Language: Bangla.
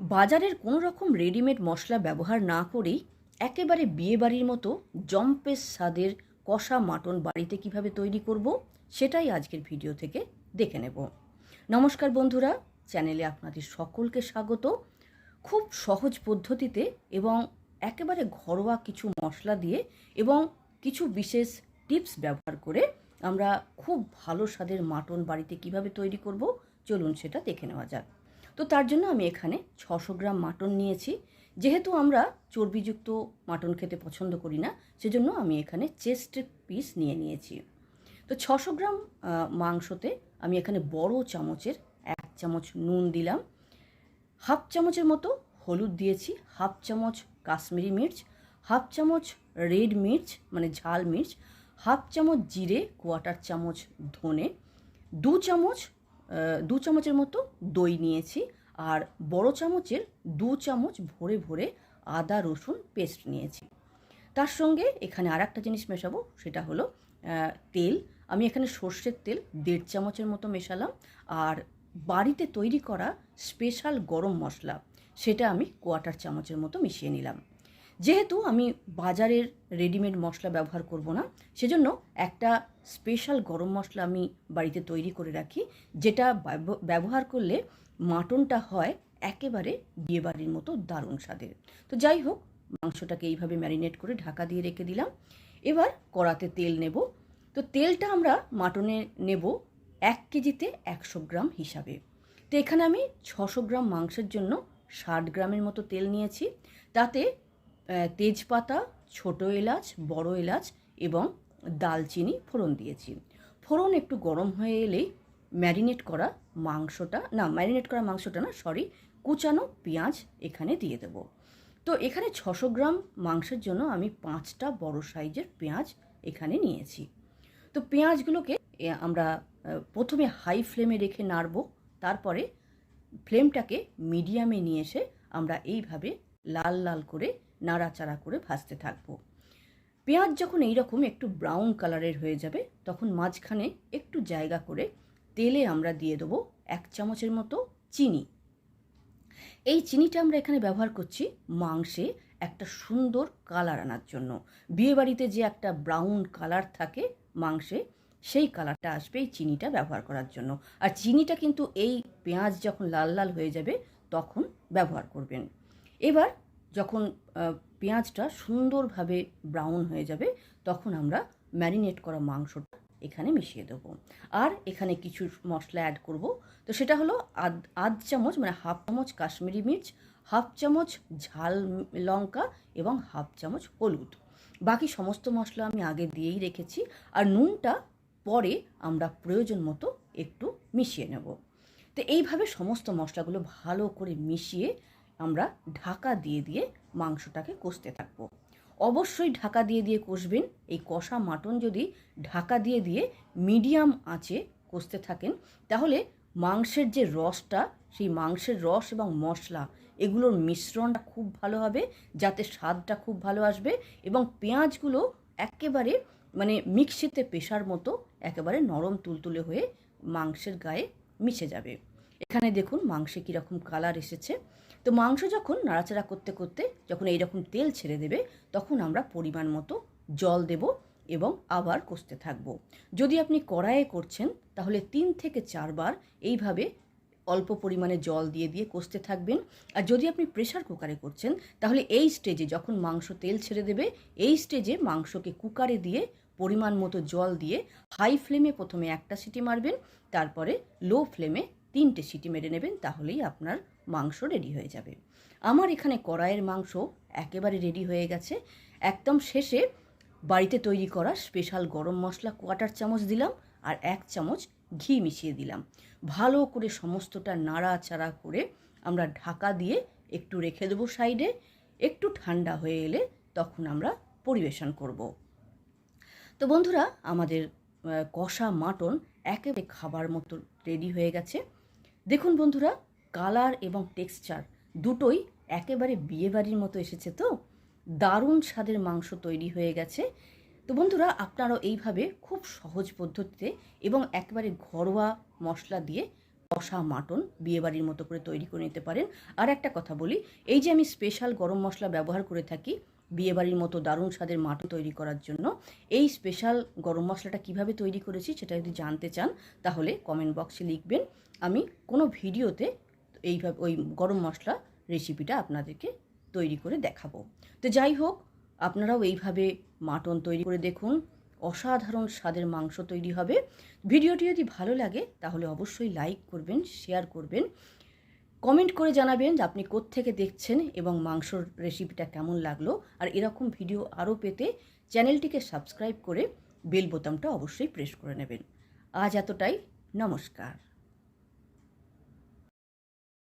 বাজারের কোনো রকম রেডিমেড মশলা ব্যবহার না করেই একেবারে বিয়েবাড়ির মতো জম্পেস স্বাদের কষা মাটন বাড়িতে কীভাবে তৈরি করব, সেটাই আজকের ভিডিও থেকে দেখে নেব। নমস্কার বন্ধুরা চ্যানেলে আপনাদের সকলকে স্বাগত। খুব সহজ পদ্ধতিতে এবং একেবারে ঘরোয়া কিছু মশলা দিয়ে এবং কিছু বিশেষ টিপস ব্যবহার করে আমরা খুব ভালো স্বাদের মাটন বাড়িতে কীভাবে তৈরি করব, চলুন সেটা দেখে নেওয়া যাক। তো তার জন্য আমি এখানে ছশো গ্রাম মাটন নিয়েছি। যেহেতু আমরা চর্বিযুক্ত মাটন খেতে পছন্দ করি না, সেজন্য আমি এখানে চেস্ট পিস নিয়ে নিয়েছি। তো ছশো গ্রাম মাংসতে আমি এখানে বড় চামচের এক চামচ নুন দিলাম। হাফ চামচের মতো হলুদ দিয়েছি, হাফ চামচ কাশ্মীরি মির্চ, হাফ চামচ রেড মির্চ মানে ঝাল মির্চ, হাফ চামচ জিরে, কোয়াটার চামচ ধনে, দু চামচ দু চামচের মতো দই নিয়েছি আর বড় চামচের দু চামচ ভরে ভরে আদা, রসুন পেস্ট নিয়েছি। তার সঙ্গে এখানে আর একটা জিনিস মেশাবো, সেটা হলো তেল। আমি এখানে সর্ষের তেল দেড় চামচের মতো মেশালাম আর বাড়িতে তৈরি করা স্পেশাল গরম মশলা, সেটা আমি কোয়াটার চামচের মতো মিশিয়ে নিলাম। যেহেতু আমি বাজারের রেডিমেড মশলা ব্যবহার করব না, সেজন্য একটা স্পেশাল গরম মশলা আমি বাড়িতে তৈরি করে রাখি, যেটা ব্যব- ব্যবহার করলে মাটনটা হয় একেবারে বিয়েবাড়ির মতো দারুণ স্বাদের। তো যাই হোক, মাংসটাকে এইভাবে ম্যারিনেট করে ঢাকা দিয়ে রেখে দিলাম। এবার কড়াতে তেল নেব। তো তেলটা আমরা মাটনে নেব এক কেজিতে একশো গ্রাম হিসাবে। তো এখানে আমি ছশো গ্রাম মাংসের জন্য ষাট গ্রামের মতো তেল নিয়েছি। তাতে তেজপাতা, ছোট এলাচ, বড় এলাচ এবং দালচিনি ফোড়ন দিয়েছি। ফোড়ন একটু গরম হয়ে এলেই ম্যারিনেট করা মাংসটা, না, ম্যারিনেট করা মাংসটা না সরি কুচানো পেঁয়াজ এখানে দিয়ে দেবো। তো এখানে ছশো গ্রাম মাংসের জন্য আমি পাঁচটা বড় সাইজের পেঁয়াজ এখানে নিয়েছি। তো পেঁয়াজগুলোকে আমরা প্রথমে হাই ফ্লেমে রেখে নাড়ব, তারপরে ফ্লেমটাকে মিডিয়ামে নিয়ে এসে আমরা এইভাবে লাল লাল করে নাড়াচাড়া করে ভাজতে থাকব। পেঁয়াজ যখন এইরকম একটু ব্রাউন কালারের হয়ে যাবে, তখন মাঝখানে একটু জায়গা করে তেলে আমরা দিয়ে দেবো এক চামচের মতো চিনি। এই চিনিটা আমরা এখানে ব্যবহার করছি মাংসে একটা সুন্দর কালার আনার জন্য। বিয়েবাড়িতে যে একটা ব্রাউন কালার থাকে মাংসে, সেই কালারটা আসবে এই চিনিটা ব্যবহার করার জন্য। আর চিনিটা কিন্তু এই পেঁয়াজ যখন লাল লাল হয়ে যাবে, তখন ব্যবহার করবেন। এবার যখন পেঁয়াজটা সুন্দরভাবে ব্রাউন হয়ে যাবে, তখন আমরা ম্যারিনেট করা মাংসটা এখানে মিশিয়ে দেবো। আর এখানে কিছু মশলা অ্যাড করব। তো সেটা হলো আধ আধ চামচ মানে হাফ চামচ কাশ্মীরি মির্চ, হাফ চামচ ঝাল লঙ্কা এবং হাফ চামচ হলুদ। বাকি সমস্ত মশলা আমি আগে দিয়েই রেখেছি। আর নুনটা পরে আমরা প্রয়োজন মতো একটু মিশিয়ে নেব। তো এইভাবে সমস্ত মশলাগুলো ভালো করে মিশিয়ে আমরা ঢাকা দিয়ে দিয়ে মাংসটাকে কষতে থাকব। অবশ্যই ঢাকা দিয়ে দিয়ে কষবেন। এই কষা মাটন যদি ঢাকা দিয়ে দিয়ে মিডিয়াম আঁচে কষতে থাকেন, তাহলে মাংসের যে রসটা, সেই মাংসের রস এবং মশলা, এগুলোর মিশ্রণটা খুব ভালো হবে, যাতে স্বাদটা খুব ভালো আসবে এবং পেঁয়াজগুলো একেবারে মানে মিক্সিতে পেশার মতো একেবারে নরম তুলতুলে হয়ে মাংসের গায়ে মিশে যাবে। এখানে দেখুন মাংসে কীরকম কালার এসেছে। তো মাংস যখন নাড়াচাড়া করতে করতে যখন এইরকম তেল ছেড়ে দেবে, তখন আমরা পরিমাণ মতো জল দেব এবং আবার কষতে থাকব। যদি আপনি কড়াইয়ে করছেন, তাহলে তিন থেকে চারবার এইভাবে অল্প পরিমাণে জল দিয়ে দিয়ে কষতে থাকবেন। আর যদি আপনি প্রেশার কুকারে করছেন, তাহলে এই স্টেজে যখন মাংস তেল ছেড়ে দেবে, এই স্টেজে মাংসকে কুকারে দিয়ে পরিমাণ মতো জল দিয়ে হাই ফ্লেমে প্রথমে একটা সিটি মারবেন, তারপরে লো ফ্লেমে তিনটে সিটি মেরে নেবেন, তাহলেই আপনার মাংস রেডি হয়ে যাবে। আমার এখানে কড়াইয়ের মাংস একেবারে রেডি হয়ে গেছে। একদম শেষে বাড়িতে তৈরি করা স্পেশাল গরম মশলা কোয়াটার চামচ দিলাম আর এক চামচ ঘি মিশিয়ে দিলাম। ভালো করে সমস্তটা নাড়াচাড়া করে আমরা ঢাকা দিয়ে একটু রেখে দেবো সাইডে। একটু ঠান্ডা হয়ে এলে তখন আমরা পরিবেশন করব। তো বন্ধুরা, আমাদের কষা মাটন একেবারে খাবার মতো রেডি হয়ে গেছে। দেখুন বন্ধুরা, কালার এবং টেক্সচার দুটোই একেবারে বিয়েবাড়ির মতো এসেছে তো। দারুণ স্বাদের মাংস তৈরি হয়ে গেছে। তো বন্ধুরা, আপনারাও এইভাবে খুব সহজ পদ্ধতিতে এবং একেবারে ঘরোয়া মশলা দিয়ে কষা মাটন বিয়েবাড়ির মতো করে তৈরি করে নিতে পারেন। আর একটা কথা বলি, এই যে আমি স্পেশাল গরম মশলা ব্যবহার করে থাকি বিয়েবাড়ির মতো দারুণ স্বাদের মাটন তৈরি করার জন্য। এই স্পেশাল গরম মশলাটা কীভাবে তৈরি করেছি সেটা যদি জানতে চান, তাহলে কমেন্ট বক্সে লিখবেন। আমি কোনো ভিডিওতে এইভাবে ওই গরম মশলা রেসিপিটা আপনাদেরকে তৈরি করে দেখাবো। তো যাই হোক, আপনারাও এইভাবে মাটন তৈরি করে দেখুন। অসাধারণ স্বাদের মাংস তৈরি হবে। ভিডিওটি যদি ভালো লাগে, তাহলে অবশ্যই লাইক করবেন শেয়ার করবেন। কমেন্ট করে জানাবেন যে আপনি কোত্থেকে দেখছেন এবং মাংসর রেসিপিটা কেমন লাগল। আর এরকম ভিডিও আরও পেতে চ্যানেলটিকে সাবস্ক্রাইব করে বেল বোতামটা অবশ্যই প্রেস করে নেবেন। আজ এতটাই। নমস্কার।